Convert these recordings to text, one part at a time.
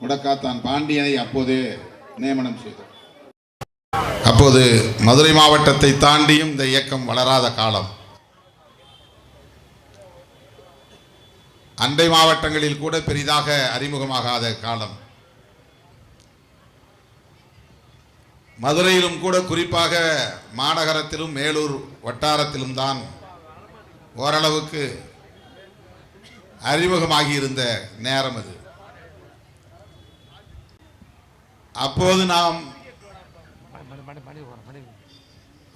முடக்காத்தான் பாண்டியனை அப்போது நியமனம் செய்தார் அப்போது மதுரை மாவட்டத்தை தாண்டியும் இந்த இயக்கம் வளராத காலம். அண்டை மாவட்டங்களில் கூட பெரிதாக அறிமுகமாகாத காலம். மதுரையிலும் கூட குறிப்பாக மாநகரத்திலும் மேலூர் வட்டாரத்திலும் தான் ஓரளவுக்கு அறிமுகமாகி இருந்த நேரம் அது. அப்போது நாம்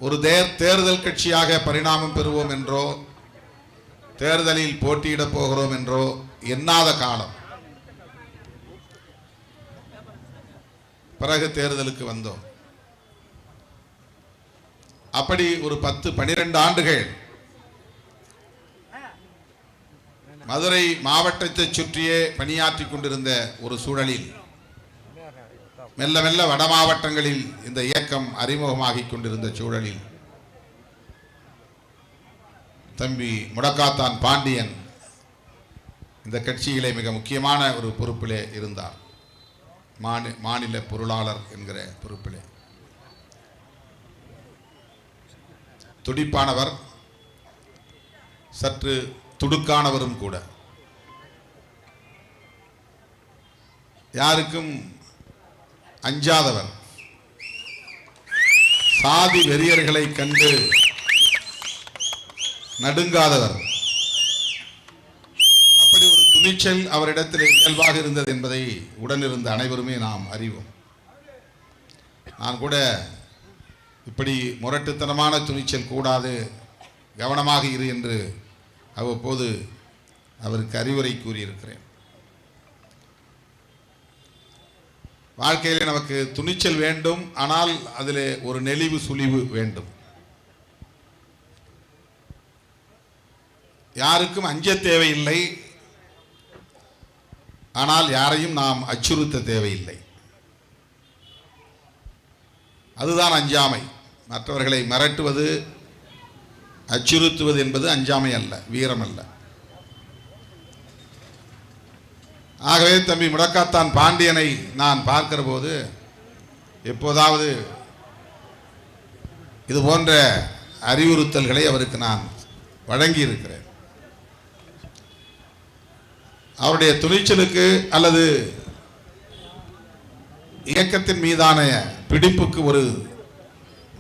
ஒரு தேர் தேர்தல் கட்சியாக பரிணாமம் பெறுவோம் என்றோ தேர்தலில் போட்டியிடப் போகிறோம் என்றோ எண்ணாத காலம். பிறகு தேர்தலுக்கு வந்தோம். அப்படி ஒரு பத்து பனிரெண்டு ஆண்டுகள் மதுரை மாவட்டத்தை சுற்றியே பணியாற்றிக் கொண்டிருந்த ஒரு சூழலில் மெல்ல மெல்ல வட மாவட்டங்களில் இந்த இயக்கம் அறிமுகமாகிக் கொண்டிருந்த சூழலில் தம்பி முடக்காத்தான் பாண்டியன் இந்த கட்சியிலே மிக முக்கியமான ஒரு பொறுப்பிலே இருந்தார். மாநி மாநில பொருளாளர் என்கிற பொறுப்பிலே. துடிப்பானவர் சற்று துடுக்கானவரும் கூட. யாருக்கும் அஞ்சாதவர் சாதி வெறியர்களை கண்டு நடுங்காதவர். அப்படி ஒரு துணிச்சல் அவரிடத்தில் இயல்பாக இருந்தது என்பதை உடனிருந்த அனைவருமே நாம் அறிவோம். நான் கூட இப்படி முரட்டுத்தனமான துணிச்சல் கூடாது கவனமாக இரு என்று அவ்வப்போது அவருக்கு அறிவுரை கூறியிருக்கிறேன். வாழ்க்கையில் நமக்கு துணிச்சல் வேண்டும் ஆனால் அதில் ஒரு நெளிவு சுழிவு வேண்டும். யாருக்கும் அஞ்ச தேவையில்லை ஆனால் யாரையும் நாம் அச்சுறுத்த தேவையில்லை. அதுதான் அஞ்சாமை. மற்றவர்களை மிரட்டுவது அச்சுறுத்துவது என்பது அஞ்சாமை அல்ல வீரம் அல்ல. ஆகவே தம்பி முடக்காத்தான் பாண்டியனை நான் பார்க்கிற போது எப்போதாவது இது போன்ற அறிவுறுத்தல்களை அவருக்கு நான் வழங்கி இருக்கிறேன் அவருடைய துணிச்சலுக்கு அல்லது இயக்கத்தின் மீதான பிடிப்புக்கு ஒரு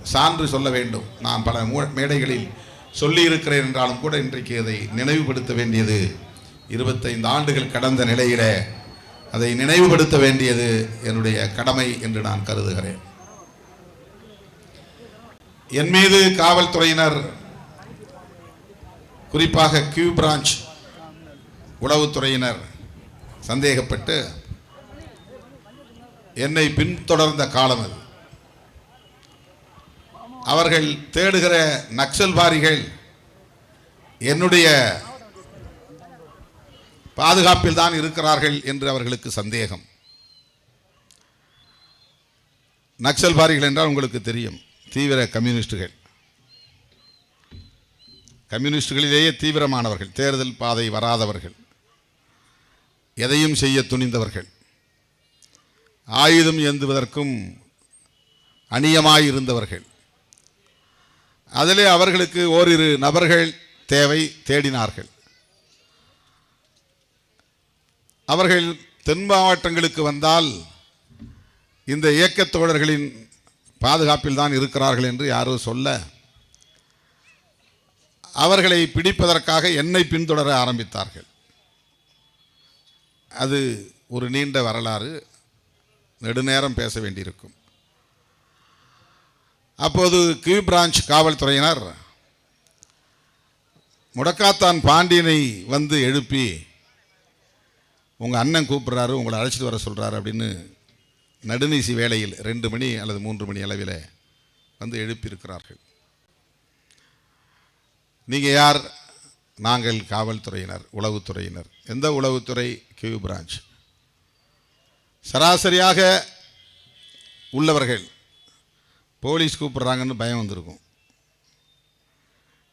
சான்று சொல்ல வேண்டும். நான் பல மூ- மேடைகளில் சொல்லியிருக்கிறேன் என்றாலும் கூட இன்றைக்கு அதை நினைவுபடுத்த வேண்டியது இருபத்தைந்து ஆண்டுகள் கடந்த நிலையில அதை நினைவுபடுத்த வேண்டியது என்னுடைய கடமை என்று நான் கருதுகிறேன். என் மீது காவல்துறையினர் குறிப்பாக கியூ பிரான்ச் உளவுத்துறையினர் சந்தேகப்பட்டு என்னை பின்தொடர்ந்த காலம் அது. அவர்கள் தேடுகிற நக்சல்வாரிகள் என்னுடைய பாதுகாப்பில் தான் இருக்கிறார்கள் என்று அவர்களுக்கு சந்தேகம். நக்சல்பாரிகள் என்றால் உங்களுக்கு தெரியும் தீவிர கம்யூனிஸ்டுகள். கம்யூனிஸ்டுகளிலேயே தீவிரமானவர்கள் தேர்தல் பாதை வராதவர்கள் எதையும் செய்ய துணிந்தவர்கள். ஆயுதம் ஏந்துவதற்கும் அந்நியமாயிருந்தவர்கள் அதிலே அவர்களுக்கு ஓரிரு நபர்கள் தேவை தேடினார்கள். அவர்கள் தென் மாவட்டங்களுக்கு வந்தால் இந்த இயக்கத் தோழர்களின் பாதுகாப்பில் தான் இருக்கிறார்கள் என்று யாரோ சொல்ல அவர்களை பிடிப்பதற்காக என்னை பின்தொடர ஆரம்பித்தார்கள். அது ஒரு நீண்ட வரலாறு நெடுநேரம் பேச வேண்டியிருக்கும். அப்போது கியூ பிரான்ச் காவல்துறையினர் முடக்காத்தான் பாண்டியனை வந்து எழுப்பி உங்கள் அண்ணன் கூப்பிட்றாரு உங்களை அழைச்சிட்டு வர சொல்கிறாரு அப்படின்னு நடுநீசி வேளையில் ரெண்டு மணி அல்லது மூன்று மணி அளவில் வந்து எழுப்பியிருக்கிறார்கள். நீங்கள் யார்? நாங்கள் காவல்துறையினர் உளவுத்துறையினர். எந்த உளவுத்துறை? கியூ பிரான்ச் சராசரியாக உள்ளவர்கள் போலீஸ் கூப்பிட்றாங்கன்னு பயம் வந்திருக்கும்.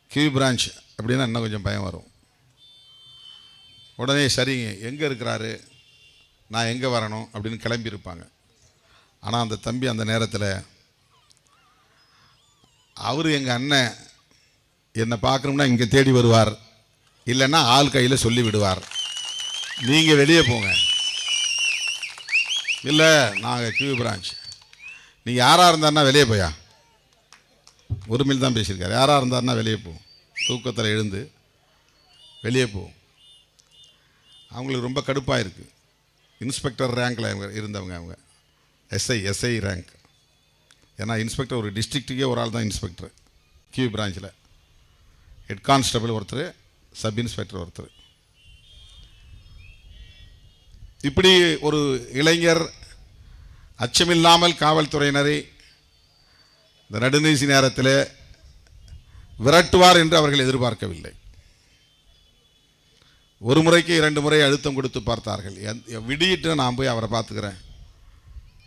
கியூ பிரான்ச் அப்படின்னா இன்னும் கொஞ்சம் பயம் வரும். உடனே சரிங்க எங்கே இருக்கிறாரு? நான் எங்கே வரணும்? அப்படின்னு கிளம்பியிருப்பாங்க. ஆனால் அந்த தம்பி அந்த நேரத்தில் அவர் எங்கள் அண்ணன் என்னை பார்க்கணும்னா இங்கே தேடி வருவார். இல்லைன்னா ஆள் கையில் சொல்லி விடுவார். நீங்கள் வெளியே போங்க. இல்லை நாங்கள் கியூ பிரான்ச் நீங்கள் யாராக இருந்தார்னா வெளியே போயா? ஒரு மில் தான் பேசியிருக்காரு. யாராக இருந்தாருன்னா வெளியே போ. தூக்கத்தில் எழுந்து வெளியே போவோம் அவங்களுக்கு ரொம்ப கடுப்பாக இருக்குது இன்ஸ்பெக்டர் ரேங்கில் அவங்க இருந்தவங்க அவங்க. எஸ்ஐ எஸ்ஐ ரேங்க் ஏன்னா இன்ஸ்பெக்டர் ஒரு டிஸ்ட்ரிக்ட்டுக்கே ஒரு ஆள் தான் இன்ஸ்பெக்டர் கியூ பிரான்ச்சில் ஹெட் கான்ஸ்டபிள் ஒருத்தர் சப் இன்ஸ்பெக்டர் ஒருத்தர். இப்படி ஒரு இளைஞர் அச்சமில்லாமல் காவல்துறையினரை இந்த நடுநீசி நேரத்தில் விரட்டுவார் என்று அவர்கள் எதிர்பார்க்கவில்லை. ஒரு முறைக்கு இரண்டு முறை அழுத்தம் கொடுத்து பார்த்தார்கள். விடியிட்டு நான் போய் அவரை பார்த்துக்கிறேன்.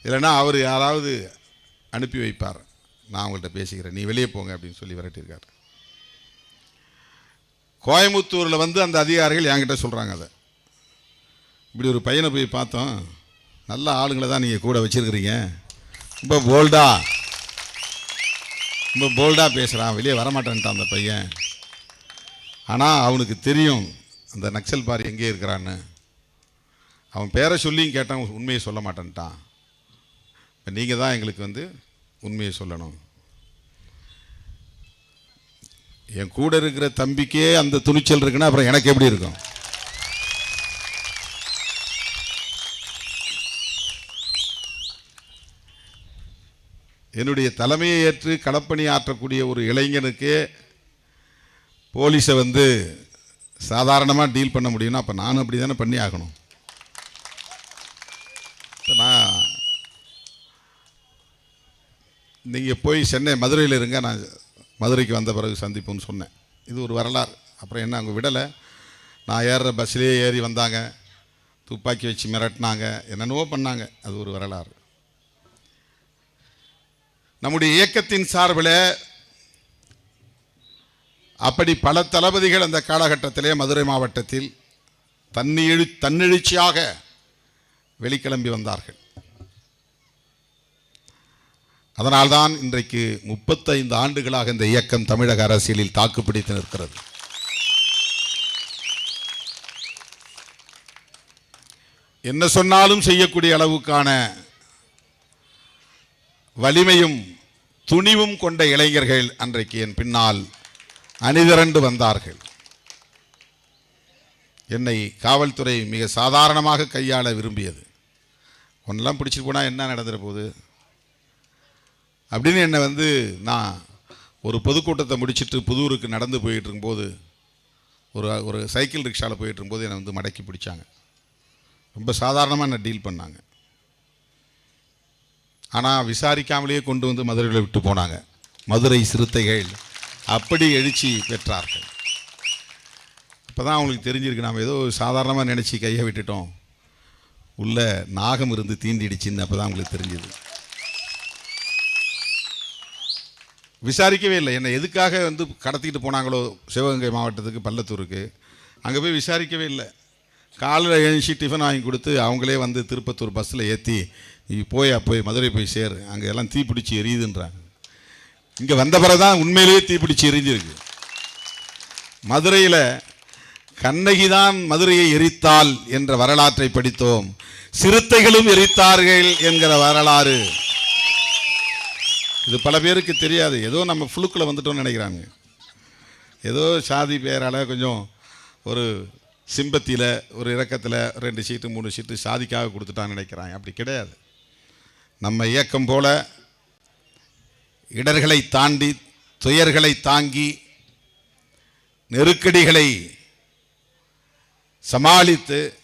இல்லைன்னா அவர் யாராவது அனுப்பி வைப்பார். நான் அவங்கள்ட்ட பேசிக்கிறேன். நீ வெளியே போங்க அப்படின்னு சொல்லி விரட்டியிருக்காரு. கோயமுத்தூரில் வந்து அந்த அதிகாரிகள் என்கிட்ட சொல்கிறாங்க அதை. இப்படி ஒரு பையனை போய் பார்த்தோம். நல்ல ஆளுங்களை தான் நீங்கள் கூட வச்சுருக்கிறீங்க. ரொம்ப போல்டா ரொம்ப போல்டாக பேசுகிறான் வெளியே வரமாட்டேன்ட்டான் அந்த பையன். ஆனால் அவனுக்கு தெரியும். அந்த நக்சல் பார் எங்கே இருக்கிறான்னு. அவன் பேரை சொல்லியும் கேட்டான் உண்மையை சொல்ல மாட்டேன்ட்டான். இப்போ நீங்கள் தான் எங்களுக்கு வந்து உண்மையை சொல்லணும். என் கூட இருக்கிற தம்பிக்கே அந்த துணிச்சல் இருக்குன்னா அப்புறம் எனக்கு எப்படி இருக்கும்? என்னுடைய தலைமையை ஏற்று களப்பணி ஆற்றக்கூடிய ஒரு இளைஞனுக்கு போலீஸை வந்து சாதாரணமாக டீல் பண்ண முடியும்னா அப்போ நானும் அப்படி தானே பண்ணி ஆகணும். நான் நீங்கள் போய் சென்னை மதுரையில் இருங்க நான் மதுரைக்கு வந்த பிறகு சந்திப்போம்னு சொன்னேன். இது ஒரு வரலாறு. அப்புறம் என்ன அவங்க விடலை. நான் ஏறுற பஸ்லேயே ஏறி வந்தாங்க. துப்பாக்கி வச்சு மிரட்டினாங்க. என்னென்னவோ பண்ணாங்க. அது ஒரு வரலாறு. நம்முடைய இயக்கத்தின் சார்பில் அப்படி பல தளபதிகள் அந்த காலகட்டத்திலே மதுரை மாவட்டத்தில் தன்னிழி தன்னெழுச்சியாக வெளிக்கிளம்பி வந்தார்கள். அதனால்தான் இன்றைக்கு முப்பத்தைந்து ஆண்டுகளாக இந்த இயக்கம் தமிழக அரசியலில் தாக்குப்பிடித்து நிற்கிறது. என்ன சொன்னாலும் செய்யக்கூடிய அளவுக்கான வலிமையும் துணிவும் கொண்ட இளைஞர்கள் அன்றைக்கு என் பின்னால் அணிதிரண்டு வந்தார்கள். என்னை காவல்துறை மிக சாதாரணமாக கையாள விரும்பியது. ஒன்றெல்லாம் பிடிச்சிட்டு போனால் என்ன நடந்துட போகுது அப்படின்னு என்னை வந்து நான் ஒரு பொதுக்கூட்டத்தை முடிச்சிட்டு புதூருக்கு நடந்து போயிட்டு இருக்கும்போது ஒரு ஒரு சைக்கிள் ரிக்ஷாவில் போயிட்டு இருக்கும்போது என்னை வந்து மடக்கி பிடிச்சாங்க. ரொம்ப சாதாரணமாக என்னை டீல் பண்ணாங்க. ஆனால் விசாரிக்காமலேயே கொண்டு வந்து மதுரையில் விட்டு போனாங்க. மதுரை சிறுத்தைகள் அப்படி எழுச்சி பெற்றார்கள். இப்போ தான் அவங்களுக்கு தெரிஞ்சிருக்கு நாம் ஏதோ சாதாரணமாக நினச்சி கையை விட்டுட்டோம். உள்ள நாகம் இருந்து தீண்டிடுச்சின்னு அப்போ தான் அவங்களுக்கு தெரிஞ்சது. விசாரிக்கவே இல்லை. என்னை எதுக்காக வந்து கடத்திக்கிட்டு போனாங்களோ சிவகங்கை மாவட்டத்துக்கு பள்ளத்தூருக்கு அங்கே போய் விசாரிக்கவே இல்லை. காலையில் எழுச்சி டிஃபன் வாங்கி கொடுத்து அவங்களே வந்து திருப்பத்தூர் பஸ்ஸில் ஏற்றி நீ போய் போய் மதுரை போய் சேரு. அங்கே எல்லாம் தீப்பிடிச்சி எரியுதுன்றாங்க. இங்கே வந்த பிறகுதான் உண்மையிலேயே தீப்பிடிச்சு எரிஞ்சிருக்கு. மதுரையில் கண்ணகி தான் மதுரையை எரித்தாள் என்ற வரலாற்றை படித்தோம். சிறுத்தைகளும் எரித்தார்கள் என்கிற வரலாறு. இது பல பேருக்கு தெரியாது. ஏதோ நம்ம ஃபுளுக்கில் வந்துட்டோம்னு நினைக்கிறாங்க. ஏதோ சாதி பேரால் கொஞ்சம் ஒரு சிம்பத்தியில் ஒரு இறக்கத்தில் ரெண்டு சீட்டு மூணு சீட்டு சாதிக்காக கொடுத்துட்டான்னு நினைக்கிறாங்க. அப்படி கிடையாது. நம்ம இயக்கம் போல இடர்களை தாண்டி துயர்களை தாங்கி நெருக்கடிகளை சமாளித்து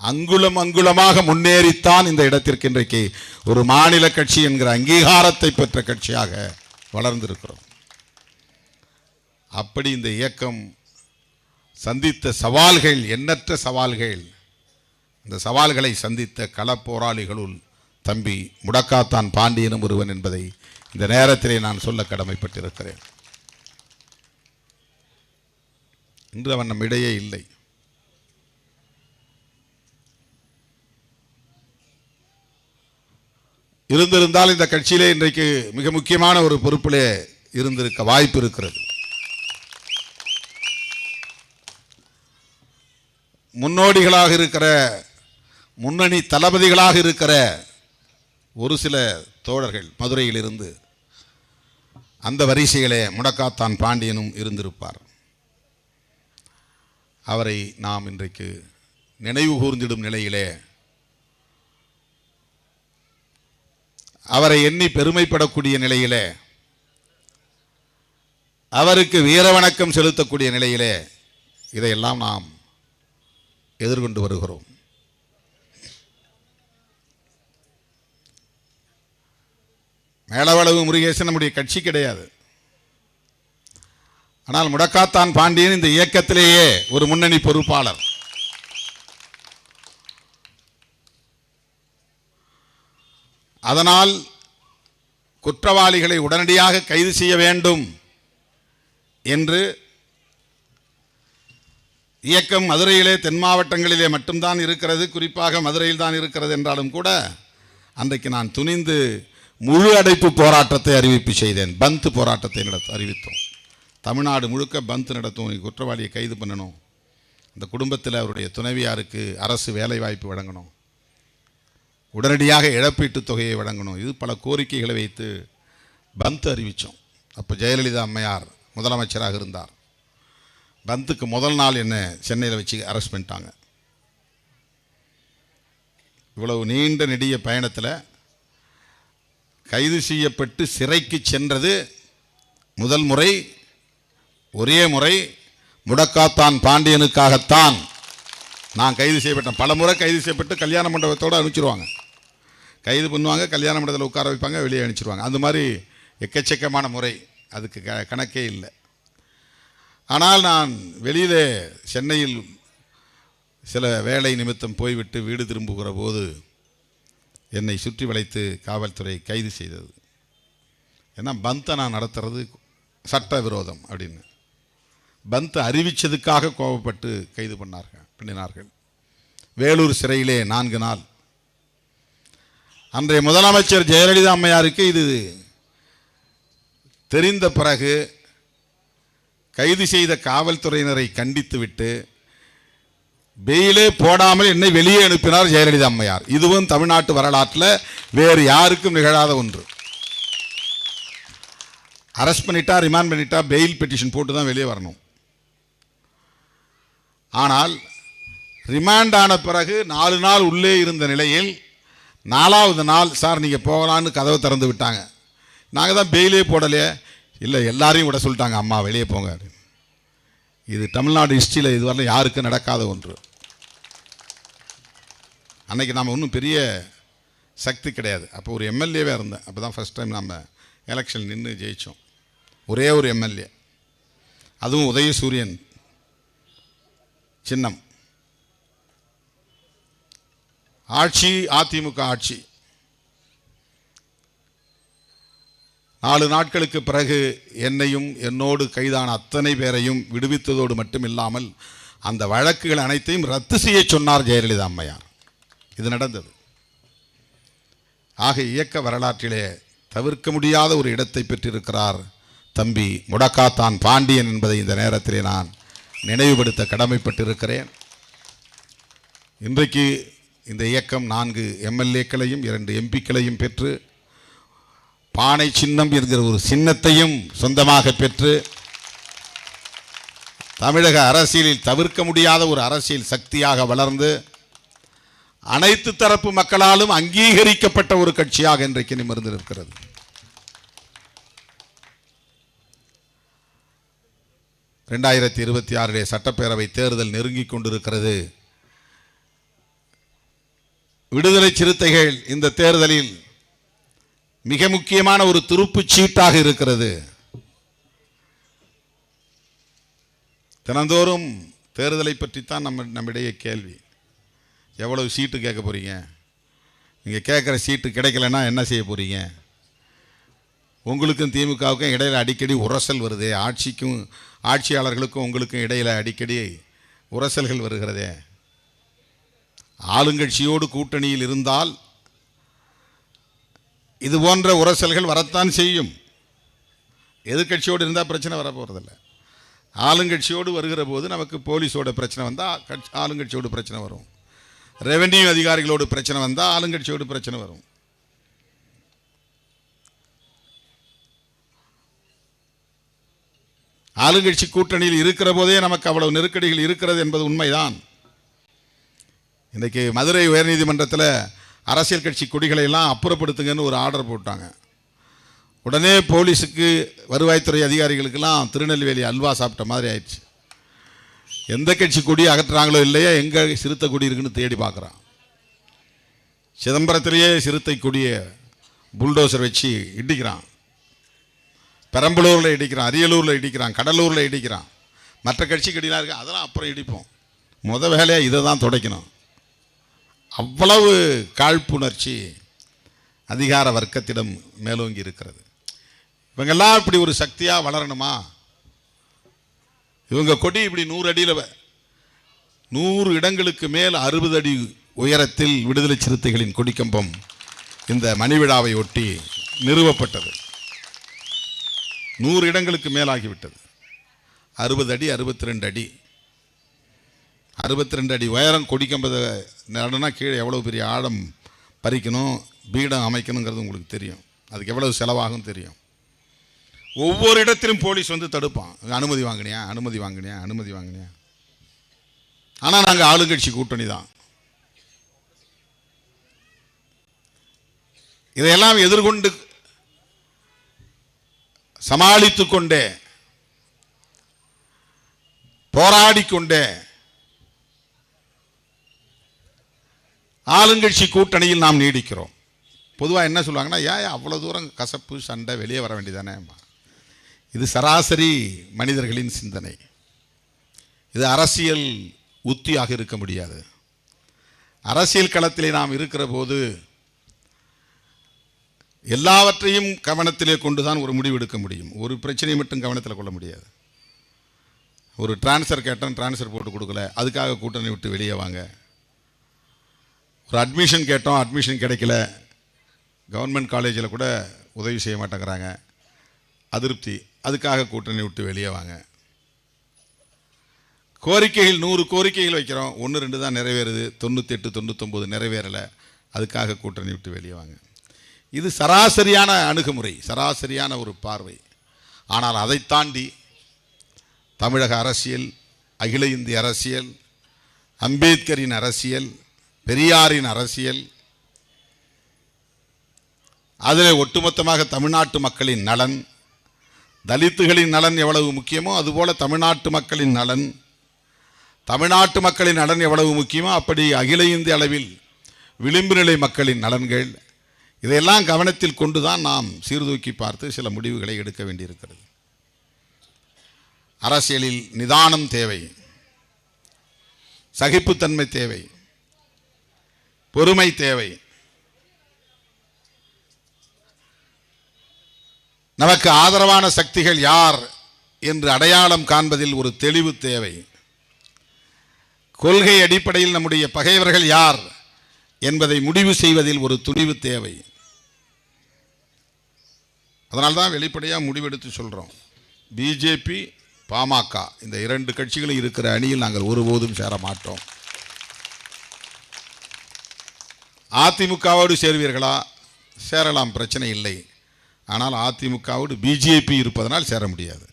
அங்குலம் அங்குலமாக முன்னேறித்தான் இந்த இடத்திற்கு இன்றைக்கு ஒரு மாநில கட்சி என்கிற அங்கீகாரத்தை பெற்ற கட்சியாக வளர்ந்திருக்கிறோம். அப்படி இந்த இயக்கம் சந்தித்த சவால்கள் எண்ணற்ற சவால்கள் இந்த சவால்களை சந்தித்த களப்போராளிகளுள் தம்பி முடக்காத்தான் பாண்டியனும் ஒருவன் என்பதை இந்த நேரத்திலே நான் சொல்ல கடமைப்பட்டிருக்கிறேன். இன்று அவன் நம்மிடையே இடையே இல்லை. இருந்திருந்தால் இந்த கட்சியிலே இன்றைக்கு மிக முக்கியமான ஒரு பொறுப்பிலே இருந்திருக்க வாய்ப்பு இருக்கிறது. முன்னோடிகளாக இருக்கிற முன்னணி தளபதிகளாக இருக்கிற ஒரு சில தோழர்கள் மதுரையிலிருந்து அந்த வரிசையிலே முடக்காத்தான் பாண்டியனும் இருந்திருப்பார். அவரை நாம் இன்றைக்கு நினைவு கூர்ந்திடும் நிலையிலே அவரை எண்ணி பெருமைப்படக்கூடிய நிலையிலே அவருக்கு வீர வணக்கம் செலுத்தக்கூடிய நிலையிலே இதையெல்லாம் நாம் எதிர்கொண்டு வருகிறோம். மேலவளவு முருகேசன் நம்முடைய கட்சி கிடையாது. ஆனால் முடக்காத்தான் பாண்டியன் இந்த இயக்கத்திலேயே ஒரு முன்னணி பொறுப்பாளர். அதனால் குற்றவாளிகளை உடனடியாக கைது செய்ய வேண்டும் என்று இயக்கம் மதுரையிலே தென் மாவட்டங்களிலே மட்டும்தான் இருக்கிறது. குறிப்பாக மதுரையில் தான் இருக்கிறது என்றாலும் கூட அன்றைக்கு நான் துணிந்து முழு அடைப்பு போராட்டத்தை அறிவிப்பு செய்தேன். பந்த் போராட்டத்தை நடத்த அறிவித்தோம். தமிழ்நாடு முழுக்க பந்த் நடத்தும் குற்றவாளியை கைது பண்ணணும். இந்த குடும்பத்தில் அவருடைய துணைவியாருக்கு அரசு வேலைவாய்ப்பு வழங்கணும். உடனடியாக இழப்பீட்டுத் தொகையை வழங்கணும். இது பல கோரிக்கைகளை வைத்து பந்த் அறிவித்தோம் அப்போ ஜெயலலிதா அம்மையார் முதலமைச்சராக இருந்தார். பந்துக்கு முதல் நாள் என்ன சென்னையில் வச்சு அரெஸ்ட் பண்ணிட்டாங்க. இவ்வளவு நீண்ட நெடிய பயணத்தில் கைது செய்யப்பட்டு சிறைக்கு சென்றது முதல் முறை ஒரே முறை முடக்காத்தான் பாண்டியனுக்காகத்தான். நான் கைது செய்யப்பட்டேன். பல முறை கைது செய்யப்பட்டு கல்யாண மண்டபத்தோடு அனுப்பிச்சிருவாங்க. கைது பண்ணுவாங்க கல்யாண மண்டபத்தில் உட்கார வைப்பாங்க வெளியே அனுப்பிச்சிருவாங்க. அந்த மாதிரி எக்கச்சக்கமான முறை. அதுக்கு க கணக்கே இல்லை. ஆனால் நான் வெளியில் சென்னையில் சில வேலை நிமித்தம் போய்விட்டு வீடு திரும்புகிற போது என்னை சுற்றி வளைத்து காவல்துறை கைது செய்தது. ஏன்னா பந்தை நான் நடத்துறது சட்ட விரோதம் அப்படின்னு. பந்தை அறிவித்ததுக்காக கோபப்பட்டு கைது பண்ணார்கள் பண்ணினார்கள் வேலூர் சிறையிலே நான்கு நாள். அன்றைய முதலமைச்சர் ஜெயலலிதா அம்மையாருக்கு இது தெரிந்த பிறகு கைது செய்த காவல்துறையினரை கண்டித்துவிட்டு பெயிலே போடாமல் என்னை வெளியே அனுப்பினார் ஜெயலலிதா அம்மையார். இதுவும் தமிழ்நாட்டு வரலாற்றில் வேறு யாருக்கும் நிகழாத ஒன்று. அரெஸ்ட் பண்ணிட்டா ரிமாண்ட் பண்ணிட்டா பெயில் பெட்டிஷன் போட்டு தான் வெளியே வரணும். ஆனால் ரிமாண்ட் ஆன பிறகு நாலு நாள் உள்ளே இருந்த நிலையில் நாலாவது நாள் சார் நீங்கள் போகலான்னு கதவை திறந்து விட்டாங்க. நாங்கள் தான் பெயிலே போடலையே. இல்லை எல்லாரையும் விட சொல்லிட்டாங்க அம்மா வெளியே போங்க. அப்படின்னு. இது தமிழ்நாடு ஹிஸ்ட்ரியில் இதுவரை யாருக்கும் நடக்காத ஒன்று. அன்னைக்கு நாம் ஒன்றும் பெரிய சக்தி கிடையாது. அப்போ ஒரு எம்எல்ஏவே இருந்தேன். அப்போ தான் ஃபஸ்ட் டைம் நாம் எலெக்ஷன் நின்று ஜெயித்தோம் ஒரே ஒரு எம்எல்ஏ அதுவும் உதயசூரியன் சின்னம். ஆட்சி அதிமுக ஆட்சி. நாலு நாட்களுக்கு பிறகு என்னையும் என்னோடு கைதான அத்தனை பேரையும் விடுவித்ததோடு மட்டுமில்லாமல் அந்த வழக்குகள் அனைத்தையும் ரத்து செய்ய சொன்னார் ஜெயலலிதா அம்மையார். இது நடந்தது. ஆக இயக்க வரலாற்றிலே தவிர்க்க முடியாத ஒரு இடத்தை பெற்றிருக்கிறார் தம்பி முடக்காத்தான் பாண்டியன் என்பதை இந்த நேரத்திலே நான் நினைவுபடுத்த கடமைப்பட்டிருக்கிறேன். இன்றைக்கு இந்த இயக்கம் நான்கு எம்எல்ஏக்களையும் இரண்டு எம்பிக்களையும் பெற்று பானை சின்னம் என்கிற ஒரு சின்னத்தையும் சொந்தமாக பெற்று தமிழக அரசியலில் தவிர்க்க முடியாத ஒரு அரசியல் சக்தியாக வளர்ந்து அனைத்து தரப்பு மக்களாலும் அங்கீகரிக்கப்பட்ட ஒரு கட்சியாக இன்றைக்கு நிமிர்ந்து நிற்கிறது ரெண்டாயிரத்தி இருபத்தி ஆறிலே சட்டப்பேரவை தேர்தல் நெருங்கிக் கொண்டிருக்கிறது. விடுதலை சிறுத்தைகள் இந்த தேர்தலில் மிக முக்கியமான ஒரு துருப்பு சீட்டாக இருக்கிறது. தினந்தோறும் தேர்தலை பற்றித்தான் நம்ம நம்மிடையே கேள்வி. எவ்வளவு சீட்டு கேட்க போகிறீங்க நீங்கள் கேட்குற சீட்டு கிடைக்கலன்னா என்ன செய்ய போகிறீங்க உங்களுக்கும் திமுகவுக்கும் இடையில் அடிக்கடி உரசல் வருது. ஆட்சிக்கும் ஆட்சியாளர்களுக்கும் உங்களுக்கும் இடையில் அடிக்கடி உரசல்கள் வருகிறதே. ஆளுங்கட்சியோடு கூட்டணியில் இருந்தால் இது போன்ற உரசல்கள் வரத்தான் செய்யும். எதிர்க்கட்சியோடு இருந்தால் பிரச்சனை வரப்போகிறதில்ல ஆளுங்கட்சியோடு வருகிற போது நமக்கு போலீஸோட பிரச்சனை வந்தால் கட்சி ஆளுங்கட்சியோடு பிரச்சனை வரும். ரெவென்யூ அதிகாரிகளோடு பிரச்சனை வந்தால் ஆளுங்கட்சியோடு பிரச்சனை வரும். ஆளுங்கட்சி கூட்டணியில் இருக்கிற போதே நமக்கு அவ்வளவு நெருக்கடிகள் இருக்கிறது என்பது உண்மைதான். இன்றைக்கு மதுரை உயர்நீதிமன்றத்தில் அரசியல் கட்சி கொடிகளை எல்லாம் அப்புறப்படுத்துங்கன்னு ஒரு ஆர்டர் போட்டாங்க. உடனே போலீஸுக்கு வருவாய்த்துறை அதிகாரிகளுக்கெல்லாம் திருநெல்வேலி அல்வா சாப்பிட்ட மாதிரி ஆயிடுச்சு. எந்த கட்சி கொடி அகற்றுறாங்களோ இல்லையோ எங்கே சிறுத்தை கொடி இருக்குன்னு தேடி பார்க்குறான். சிதம்பரத்திலேயே சிறுத்தை கொடியை புல்டோசர் வச்சு இடிக்கிறான். பெரம்பலூரில் இடிக்கிறான் அரியலூரில் இடிக்கிறான் கடலூரில் இடிக்கிறான். மற்ற கட்சி கடிலாம் இருக்குது அதெல்லாம் அப்புறம் இடிப்போம். முத வேலையாக இதை தான் துடைக்கணும். அவ்வளவு காழ்ப்புணர்ச்சி அதிகார வர்க்கத்திடம் மேலோங்கி இருக்கிறது. இவங்கெல்லாம் இப்படி ஒரு சக்தியாக வளரணுமா? இவங்க கொடி இப்படி நூறு அடியில் நூறு இடங்களுக்கு மேல் அறுபது அடி உயரத்தில் விடுதலை சிறுத்தைகளின் கொடிக்கம்பம் இந்த மணிவிழாவை ஒட்டி நிறுவப்பட்டது. நூறு இடங்களுக்கு மேலாகிவிட்டது. அறுபது அடி அறுபத்தி ரெண்டு அடி. அறுபத்தி ரெண்டு அடி உயரம் கொடிக்கம்பது நடனா கீழே எவ்வளோ பெரிய ஆழம் பறிக்கணும் பீடம் அமைக்கணுங்கிறது உங்களுக்கு தெரியும். அதுக்கு எவ்வளவு செலவாகும் தெரியும். ஒவ்வொரு இடத்திலும் போலீஸ் வந்து தடுப்பான். அனுமதி வாங்கினியா? அனுமதி வாங்கினியா? அனுமதி வாங்கினியா? ஆனால் நாங்கள் ஆளுங்கட்சி கூட்டணி தான். இதையெல்லாம் எதிர்கொண்டு சமாளித்து கொண்டே போராடிக்கொண்டே ஆளுங்கட்சி கூட்டணியில் நாம் நீடிக்கிறோம். பொதுவாக என்ன சொல்லுவாங்கன்னா ஏன் அவ்வளோ தூரம் கசப்பு சண்டை வெளியே வர வேண்டியதானே? இது சராசரி மனிதர்களின் சிந்தனை. இது அரசியல் உத்தியாக இருக்க முடியாது. அரசியல் களத்திலே நாம் இருக்கிற போது எல்லாவற்றையும் கவனத்திலே கொண்டு தான் ஒரு முடிவு எடுக்க முடியும். ஒரு பிரச்சனையை மட்டும் கவனத்தில் கொள்ள முடியாது. ஒரு டிரான்ஸ்ஃபர் கேட்டேன் டிரான்ஸ்ஃபர் போட்டு கொடுக்கல. அதுக்காக கூட்டணி விட்டு வெளியே வாங்க. ஒரு அட்மிஷன் கேட்டோம் அட்மிஷன் கிடைக்கல. கவர்மெண்ட் காலேஜில் கூட உதவி செய்ய மாட்டேங்கிறாங்க. அதிருப்தி. அதுக்காக கூட்டணி விட்டு வெளியே வாங்க. கோரிக்கைகள் நூறு கோரிக்கைகள் வைக்கிறோம். ஒன்று ரெண்டு தான் நிறைவேறுது. தொண்ணூற்றெட்டு தொண்ணூத்தொம்பது நிறைவேறலை. அதுக்காக கூட்டணி விட்டு வெளியே வாங்க. இது சராசரியான அணுகுமுறை சராசரியான ஒரு பார்வை. ஆனால் அதை தாண்டி தமிழக அரசியல் அகில இந்திய அரசியல் அம்பேத்கரின் அரசியல் பெரியாரின் அரசியல் அதில் ஒட்டுமொத்தமாக தமிழ்நாட்டு மக்களின் நலன் தலித்துகளின் நலன் எவ்வளவு முக்கியமோ அதுபோல தமிழ்நாட்டு மக்களின் நலன் தமிழ்நாட்டு மக்களின் நலன் எவ்வளவு முக்கியமோ அப்படி அகில இந்திய அளவில் விளிம்பு நிலை மக்களின் நலன்கள் இதையெல்லாம் கவனத்தில் கொண்டு தான் நாம் சீர்தூக்கி பார்த்து சில முடிவுகளை எடுக்க வேண்டியிருக்கிறது. அரசியலில் நிதானம் தேவை சகிப்புத்தன்மை தேவை. பொறுமை தேவை. நமக்கு ஆதரவான சக்திகள் யார் என்று அடையாளம் காண்பதில் ஒரு தெளிவு தேவை. கொள்கை அடிப்படையில் நம்முடைய பகைவர்கள் யார் என்பதை முடிவு செய்வதில் ஒரு துணிவு தேவை. அதனால்தான் வெளிப்படையாக முடிவெடுத்து சொல்கிறோம் பிஜேபி பாமக இந்த இரண்டு கட்சிகளும் இருக்கிற அணியில் நாங்கள் ஒருபோதும் சேர மாட்டோம். அதிமுகவோடு சேர்வீர்களா? சேரலாம் பிரச்சனை இல்லை. ஆனால் அதிமுகவோடு பிஜேபி இருப்பதனால் சேர முடியாது.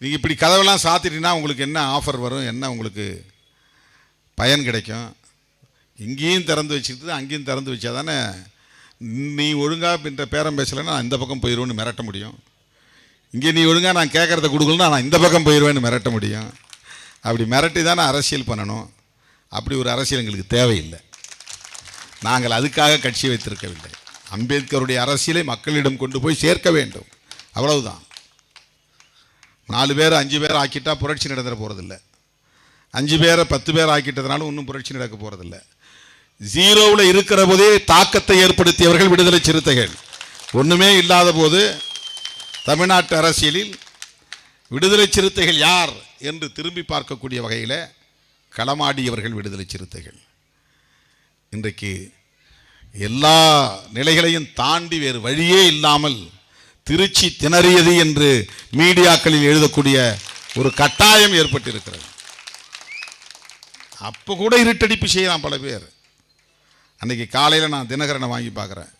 நீங்கள் இப்படி கதவெல்லாம் சாத்திட்டீங்கன்னா உங்களுக்கு என்ன ஆஃபர் வரும்? என்ன உங்களுக்கு பயன் கிடைக்கும்? இங்கேயும் திறந்து வச்சுக்கிட்டு அங்கேயும் திறந்து வச்சா தானே நீ ஒழுங்காக இந்த பேரம் பேசலைன்னா நான் இந்த பக்கம் போயிடுவேன்னு மிரட்ட முடியும். இங்கே நீ ஒழுங்காக நான் கேட்குறத கொடுக்கலன்னா நான் இந்த பக்கம் போயிடுவேன்னு மிரட்ட முடியும். அப்படி மிரட்டி தானே அரசியல் பண்ணணும்? அப்படி ஒரு அரசியல் எங்களுக்கு தேவையில்லை. நாங்கள் அதுக்காக கட்சி வைத்திருக்கவில்லை. அம்பேத்கருடைய அரசியலை மக்களிடம் கொண்டு போய் சேர்க்க வேண்டும். அவ்வளவுதான். நாலு பேர் அஞ்சு பேர் ஆக்கிட்டால் புரட்சி நடந்துட போகிறதில்ல அஞ்சு பேரை பத்து பேர் ஆக்கிட்டதுனால ஒன்றும் புரட்சி நடக்க போகிறதில்ல ஜீரோவில் இருக்கிற போதே தாக்கத்தை ஏற்படுத்தியவர்கள் விடுதலை சிறுத்தைகள். ஒன்றுமே இல்லாத போது தமிழ்நாட்டு அரசியலில் விடுதலை சிறுத்தைகள் யார்? என்று திரும்பி பார்க்கக்கூடிய வகையில் களமாடியவர்கள் விடுதலை சிறுத்தைகள். இன்றைக்கு எல்லா நிலைகளையும் தாண்டி வேறு வழியே இல்லாமல் திருச்சி திணறியது என்று மீடியாக்களில் எழுதக்கூடிய ஒரு கட்டாயம் ஏற்பட்டிருக்கிறது. அப்போ கூட இருட்டடிப்பு செய்யலாம் பல பேர். அன்றைக்கி காலையில் நான் தினகரனை வாங்கி பார்க்குறேன்.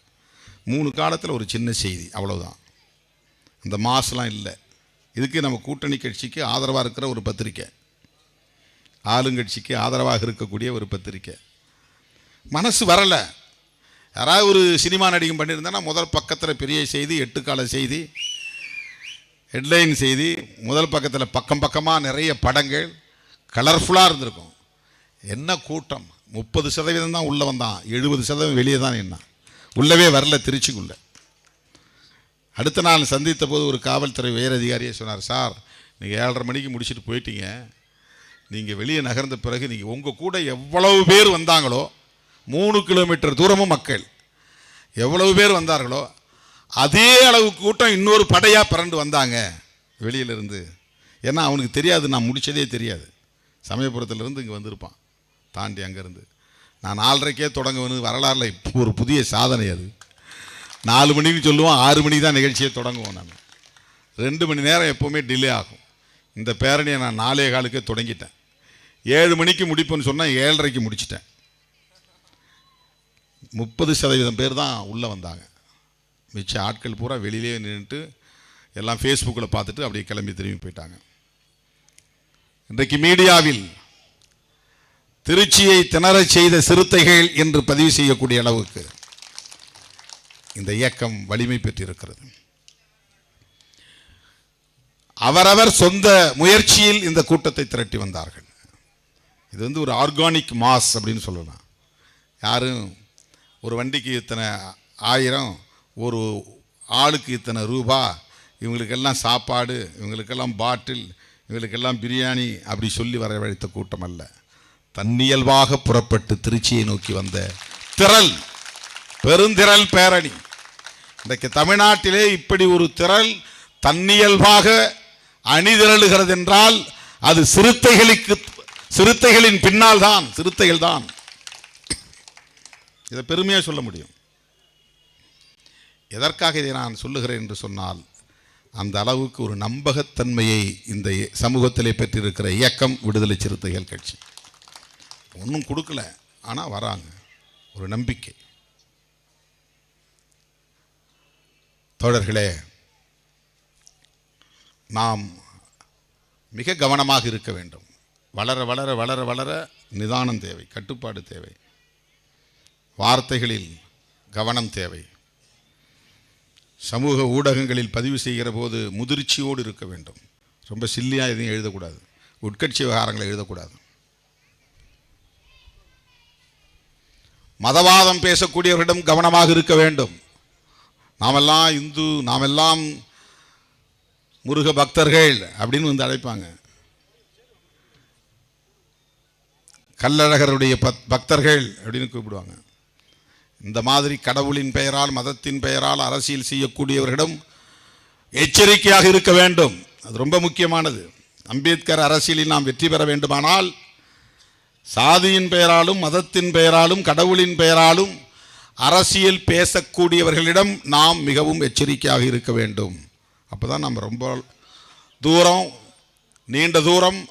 மூணு காலத்தில் ஒரு சின்ன செய்தி அவ்வளோதான் இந்த மாசெலாம் இல்லை. இதுக்கு நம்ம கூட்டணி கட்சிக்கு ஆதரவாக இருக்கிற ஒரு பத்திரிக்கை. ஆளுங்கட்சிக்கு ஆதரவாக இருக்கக்கூடிய ஒரு பத்திரிக்கை. மனசு வரலை. யாராவது ஒரு சினிமா நடிகம் பண்ணியிருந்தேன்னா முதல் பக்கத்தில் பெரிய செய்தி எட்டுக்கால செய்தி ஹெட்லைன் செய்தி முதல் பக்கத்தில் பக்கம் பக்கமாக நிறைய படங்கள் கலர்ஃபுல்லாக இருந்திருக்கும். என்ன கூட்டம்? முப்பது சதவீதம் தான் உள்ளே வந்தான். எழுபது சதவீதம் வெளியே தான் என்ன உள்ளவே வரல திருச்சிக்குள்ளே. அடுத்த நாள் சந்தித்த போது ஒரு காவல்துறை உயர் அதிகாரியே சொன்னார் சார் நீங்கள் ஏழரை மணிக்கு முடிச்சுட்டு போயிட்டீங்க. நீங்கள் வெளியே நகர்ந்த பிறகு நீங்கள் உங்கள் கூட எவ்வளவு பேர் வந்தாங்களோ மூணு கிலோமீட்டர் தூரமும் மக்கள். எவ்வளவு பேர் வந்தார்களோ அதே அளவு கூட்டம் இன்னொரு படையாக பிறண்டு வந்தாங்க வெளியிலிருந்து. ஏன்னா அவனுக்கு தெரியாது நான் முடிச்சதே தெரியாது. சமயபுரத்துலேருந்து இங்கே வந்திருப்பான் தாண்டி அங்கேருந்து. நான் நாலரைக்கே தொடங்குவேன்னு வரலாறுல இப்போ ஒரு புதிய சாதனை அது. நாலு மணிக்கு சொல்லுவோம் ஆறு மணிக்கு தான் நிகழ்ச்சியை தொடங்குவோம் நான் ரெண்டு மணி நேரம் எப்போவுமே டிலே ஆகும். இந்த பேரணியை நான் நாலே காலுக்கு தொடங்கிட்டேன். ஏழு மணிக்கு முடிப்பேன்னு சொன்னால் ஏழரைக்கு முடிச்சிட்டேன். முப்பது சதவீதம் பேர் தான் உள்ளே வந்தாங்க. மிச்ச ஆட்கள் பூரா வெளியிலே நின்றுட்டு எல்லாம் ஃபேஸ்புக்கில் பார்த்துட்டு அப்படியே கிளம்பி திரும்பி போயிட்டாங்க. இன்றைக்கு மீடியாவில் திருச்சியை திணறச் செய்த சிறுத்தைகள் என்று பதிவு செய்யக்கூடிய அளவுக்கு இந்த இயக்கம் வலிமை பெற்றிருக்கிறது. அவரவர் சொந்த முயற்சியில் இந்த கூட்டத்தை திரட்டி வந்தார்கள். இது வந்து ஒரு ஆர்கானிக் மாஸ் அப்படின்னு சொல்லலாம். யாரும் ஒரு வண்டிக்கு இத்தனை ஆயிரம் ஒரு ஆளுக்கு இத்தனை ரூபா இவங்களுக்கெல்லாம் சாப்பாடு இவங்களுக்கெல்லாம் பாட்டில் இவங்களுக்கெல்லாம் பிரியாணி அப்படி சொல்லி வரவழைத்த கூட்டம் அல்ல. தன்னியல்பாக புறப்பட்டு திருச்சியை நோக்கி வந்த திரள் பெருந்திரள் பேரணி. இன்றைக்கு தமிழ்நாட்டிலே இப்படி ஒரு திரள் தன்னியல்பாக அணிதிரளுகிறது என்றால் அது சிறுத்தைகளுக்கு சிறுத்தைகளின் பின்னால் தான் சிறுத்தைகள் தான் இதை பெருமையாக சொல்ல முடியும். எதற்காக இதை நான் சொல்லுகிறேன் என்று சொன்னால் அந்த அளவுக்கு ஒரு நம்பகத்தன்மையை இந்த சமூகத்திலே பெற்றிருக்கிற இயக்கம் விடுதலை சிறுத்தைகள் கட்சி. ஒன்றும் கொடுக்கல ஆனால் வராங்க. ஒரு நம்பிக்கை. தோழர்களே நாம் மிக கவனமாக இருக்க வேண்டும். வளர வளர வளர வளர நிதானம் தேவை கட்டுப்பாடு தேவை. வார்த்தைகளில் கவனம் தேவை. சமூக ஊடகங்களில் பதிவு செய்கிற போது முதிர்ச்சியோடு இருக்க வேண்டும். ரொம்ப சில்லியாக எதையும் எழுதக்கூடாது. உட்கட்சி விவகாரங்களை எழுதக்கூடாது. மதவாதம் பேசக்கூடியவர்களிடம் கவனமாக இருக்க வேண்டும். நாமெல்லாம் இந்து நாமெல்லாம் முருக பக்தர்கள் அப்படின்னு வந்து அழைப்பாங்க. கல்லழகருடைய பத் பக்தர்கள் அப்படின்னு கூப்பிடுவாங்க. இந்த மாதிரி கடவுளின் பெயரால் மதத்தின் பெயரால் அரசியல் செய்யக்கூடியவர்களிடம் எச்சரிக்கையாக இருக்க வேண்டும். அது ரொம்ப முக்கியமானது. அம்பேத்கர் அரசியலில் நாம் வெற்றி பெற வேண்டுமானால் சாதியின் பெயராலும் மதத்தின் பெயராலும் கடவுளின் பெயராலும் அரசியல் பேசக்கூடியவர்களிடம் நாம் மிகவும் எச்சரிக்கையாக இருக்க வேண்டும். அப்போ தான் நம்ம ரொம்ப தூரம் நீண்ட தூரம்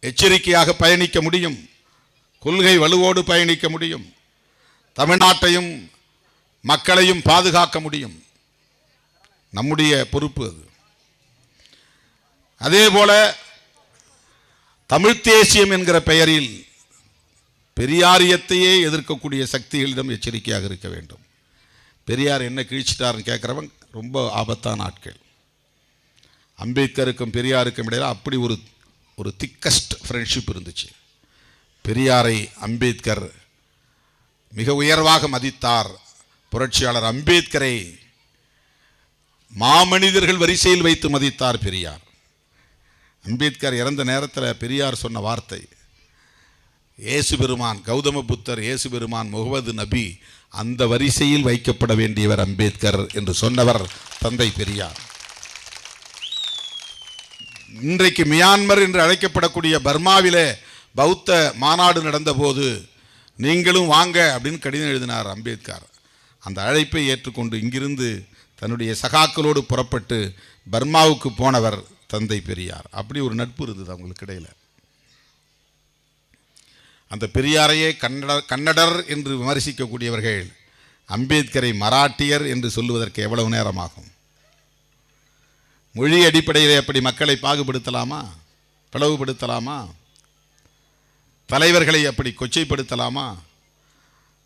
எச்சரிக்கையாக பயணிக்க முடியும். கொள்கை வலுவோடு பயணிக்க முடியும். தமிழ்நாட்டையும் மக்களையும் பாதுகாக்க முடியும். நம்முடைய பொறுப்பு அது. அதே போல தமிழ்த் தேசியம் என்கிற பெயரில் பெரியாரியத்தையே எதிர்க்கக்கூடிய சக்திகளிடம் எச்சரிக்கையாக இருக்க வேண்டும். பெரியார் என்ன கிழிச்சிட்டாருன்னு கேட்குறவன் ரொம்ப ஆபத்தான ஆட்கள். அம்பேத்கருக்கும் பெரியாருக்கும் இடையில் அப்படி ஒரு ஒரு திக்கஸ்ட் ஃப்ரெண்ட்ஷிப் இருந்துச்சு. பெரியாரை அம்பேத்கர் மிக உயர்வாக மதித்தார். புரட்சியாளர் அம்பேத்கரை மாமனிதர்கள் வரிசையில் வைத்து மதித்தார் பெரியார். அம்பேத்கர் இறந்த நேரத்தில் பெரியார் சொன்ன வார்த்தை இயேசு பெருமான் கௌதம புத்தர் இயேசு பெருமான் முகமது நபி அந்த வரிசையில் வைக்கப்பட வேண்டியவர் அம்பேத்கர் என்று சொன்னவர் தந்தை பெரியார். இன்றைக்கு மியான்மர் என்று அழைக்கப்படக்கூடிய பர்மாவிலே பௌத்த மாநாடு நடந்தபோது நீங்களும் வாங்க அப்படின்னு கடிதம் எழுதினார் அம்பேத்கர். அந்த அழைப்பை ஏற்றுக்கொண்டு இங்கிருந்து தன்னுடைய சகாக்களோடு புறப்பட்டு பர்மாவுக்கு போனவர் தந்தை பெரியார். அப்படி ஒரு நட்பு இருந்தது அவங்களுக்கு இடையில். அந்த பெரியாரையே கன்னட கன்னடர் என்று விமர்சிக்கக்கூடியவர்கள் அம்பேத்கரை மராட்டியர் என்று சொல்லுவதற்கு எவ்வளவு நேரமாகும்? மொழி அடிப்படையில் அப்படி மக்களை பாகுபடுத்தலாமா? பிளவுபடுத்தலாமா? தலைவர்களை அப்படி கொச்சைப்படுத்தலாமா?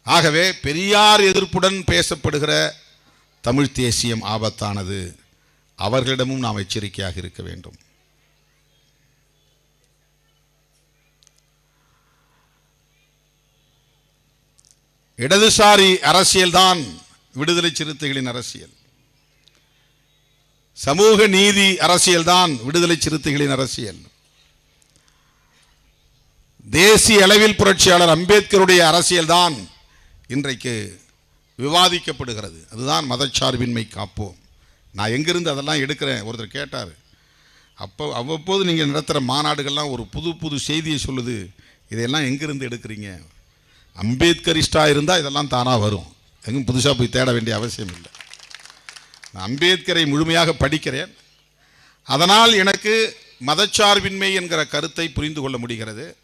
ஆகவே பெரியார் எதிர்ப்புடன் பேசப்படுகிற தமிழ் தேசியம் ஆபத்தானது. அவர்களிடமும் நாம் எச்சரிக்கையாக இருக்க வேண்டும். இடதுசாரி அரசியல்தான் விடுதலை சிறுத்தைகளின் அரசியல். சமூக நீதி அரசியல்தான் விடுதலை சிறுத்தைகளின் அரசியல். தேசிய அளவில் புரட்சியாளர் அம்பேத்கருடைய அரசியல்தான் இன்றைக்கு விவாதிக்கப்படுகிறது. அதுதான் மதச்சார்பின்மை காப்போம். நான் எங்கிருந்து அதெல்லாம் எடுக்கிறேன்? ஒருத்தர் கேட்டார். அப்போ அவ்வப்போது நீங்கள் நடத்துகிற மாநாடுகள்லாம் ஒரு புது புது செய்தியை சொல்லுது. இதையெல்லாம் எங்கிருந்து எடுக்கிறீங்க? அம்பேத்கரிஸ்டாக இருந்தால் இதெல்லாம் தானாக வரும். எங்கும் புதுசாக போய் தேட வேண்டிய அவசியம் இல்லை. நான் அம்பேத்கரை முழுமையாக படிக்கிறேன். அதனால் எனக்கு மதச்சார்பின்மை என்கிற கருத்தை புரிந்து கொள்ள முடிகிறது.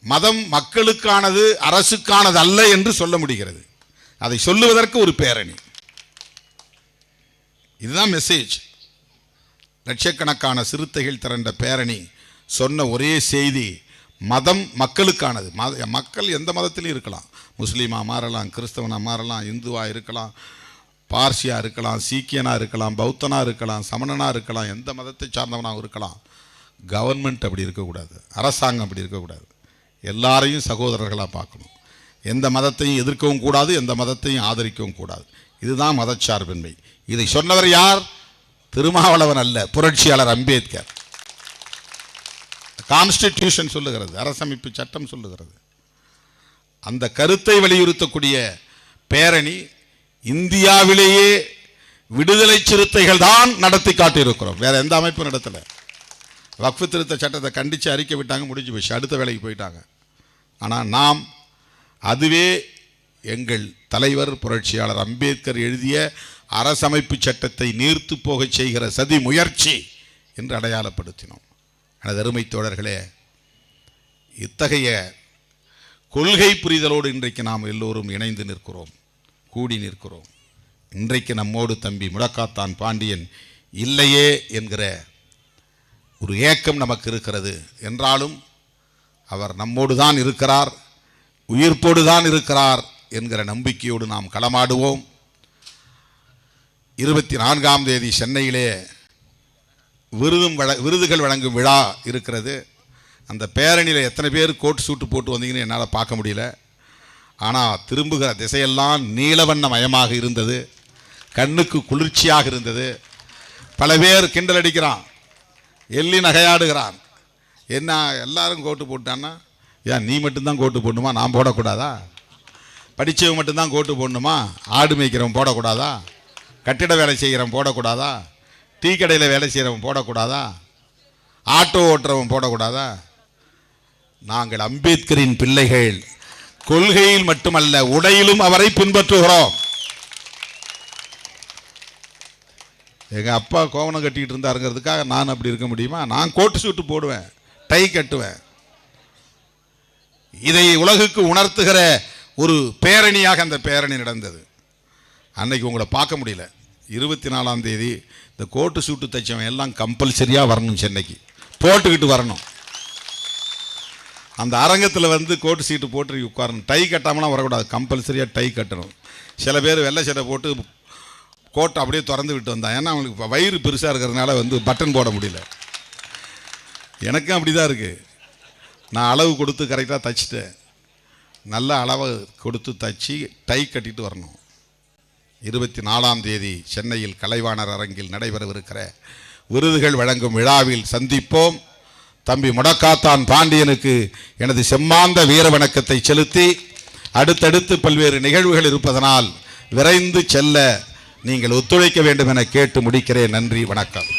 மதம் மக்களுக்கானது அரசுக்கானது அல்ல என்று சொல்ல முடிகிறது. அதை சொல்லுவதற்கு ஒரு பேரணி. இதுதான் மெசேஜ் லட்சக்கணக்கான சிறுத்தைகள் திரண்ட பேரணி. சொன்ன ஒரே செய்தி மதம் மக்களுக்கானது. மத மக்கள் எந்த மதத்திலையும் இருக்கலாம். முஸ்லீமாக மாறலாம் கிறிஸ்தவனாக மாறலாம் இந்துவாக இருக்கலாம் பார்சியாக இருக்கலாம் சீக்கியனாக இருக்கலாம் பௌத்தனாக இருக்கலாம் சமணனாக இருக்கலாம் எந்த மதத்தை சார்ந்தவனாக இருக்கலாம். கவர்மெண்ட் அப்படி இருக்கக்கூடாது. அரசாங்கம் அப்படி இருக்கக்கூடாது. எல்லாரையும் சகோதரர்களாக பார்க்கணும். எந்த மதத்தையும் எதிர்க்கவும் கூடாது எந்த மதத்தையும் ஆதரிக்கவும் கூடாது. இதுதான் மதச்சார்பின்மை. இதை சொன்னவர் யார்? திருமாவளவன் அல்ல புரட்சியாளர் அம்பேத்கர். கான்ஸ்டிடியூஷன் சொல்லுகிறது அரசமைப்பு சட்டம் சொல்லுகிறது. அந்த கருத்தை வலியுறுத்தக்கூடிய பேரணி இந்தியாவிலேயே விடுதலை சிறுத்தைகள் தான் நடத்தி காட்டியிருக்கிறோம். வேற எந்த அமைப்பும் நடத்தலை. வக்ஃபு திருத்த சட்டத்தை கண்டித்து அறிக்கை விட்டாங்க முடிஞ்சு போச்சு. அடுத்த வேலைக்கு போயிட்டாங்க. ஆனால் நாம் அதுவே எங்கள் தலைவர் புரட்சியாளர் அம்பேத்கர் எழுதிய அரசமைப்பு சட்டத்தை நீர்த்து போகச் செய்கிற சதி முயற்சி என்று அடையாளப்படுத்தினோம். எனது அருமை தோழர்களே இத்தகைய கொள்கை புரிதலோடு இன்றைக்கு நாம் எல்லோரும் இணைந்து நிற்கிறோம் கூடி நிற்கிறோம். இன்றைக்கு நம்மோடு தம்பி முடக்காத்தான் பாண்டியன் இல்லையே என்கிற ஒரு ஏக்கம் நமக்கு இருக்கிறது. என்றாலும் அவர் நம்மோடு தான் இருக்கிறார் உயிர்ப்போடு தான் இருக்கிறார் என்கிற நம்பிக்கையோடு நாம் களமாடுவோம். இருபத்தி நான்காம் தேதி சென்னையிலே விருதும் வழ விருதுகள் வழங்கும் விழா இருக்கிறது. அந்த பேரணியில் எத்தனை பேர் கோட் சூட்டு போட்டு வந்தீங்கன்னு என்னால் பார்க்க முடியல. ஆனால் திரும்புகிற திசையெல்லாம் நீலவண்ண மயமாக இருந்தது. கண்ணுக்கு குளிர்ச்சியாக இருந்தது. பல பேர் கிண்டல் அடிக்கிறான். எள்ளி நகையாடுகிறான். என்ன எல்லாரும் கோட்டு போட்டான்னா? ஏன் நீ மட்டும்தான் கோட்டு போடணுமா? நான் போடக்கூடாதா? படித்தவன் மட்டும்தான் கோட்டு போடணுமா? ஆடு மேய்க்கிறவன் போடக்கூடாதா? கட்டிட வேலை செய்கிறவன் போடக்கூடாதா? டீ கடையில் வேலை செய்கிறவன் போடக்கூடாதா? ஆட்டோ ஓட்டுறவன் போடக்கூடாதா? நாங்கள் அம்பேத்கரின் பிள்ளைகள். கொள்கையில் மட்டுமல்ல உடையிலும் அவரை பின்பற்றுகிறோம். எங்கள் அப்பா கோவணம் கட்டிக்கிட்டு இருந்தாருங்கிறதுக்காக நான் அப்படி இருக்க முடியுமா? நான் கோட்டு சூட்டு போடுவேன் டை கட்டுவேன். இதை உலகுக்கு உணர்த்துகிற ஒரு பேரணியாக அந்த பேரணி நடந்தது. அன்னைக்கு உங்களை பார்க்க முடியல. இருபத்தி நாலாம் தேதி இந்த கோட்டு சூட்டு தைச்சவன் எல்லாம் கம்பல்சரியாக வரணும் சென்னைக்கு. போட்டுக்கிட்டு வரணும். அந்த அரங்கத்தில் வந்து கோட்டு சீட்டு போட்டு உட்காரணும். டை கட்டாமலாம் வரக்கூடாது. கம்பல்சரியாக டை கட்டணும். சில பேர் வெள்ளை சட்டை போட்டு கோட்டை அப்படியே திறந்து விட்டு வந்தான் ஏன்னா அவனுக்கு வயிறு பெருசாக இருக்கிறதுனால வந்து பட்டன் போட முடியல. எனக்கும் அப்படி தான் இருக்குது நான் அளவு கொடுத்து கரெக்டாக தைச்சிட்டேன். நல்ல அளவை கொடுத்து தச்சு டை கட்டிட்டு வரணும். இருபத்தி நாலாம் தேதி சென்னையில் கலைவாணர் அரங்கில் நடைபெறவிருக்கிற விருதுகள் வழங்கும் விழாவில் சந்திப்போம். தம்பி முடக்காத்தான் பாண்டியனுக்கு எனது செம்மாந்த வீர வணக்கத்தை செலுத்தி அடுத்தடுத்து பல்வேறு நிகழ்வுகள் இருப்பதனால் விரைந்து செல்ல நீங்கள் ஒத்துழைக்க வேண்டும் என கேட்டு முடிக்கிறேன். நன்றி வணக்கம்.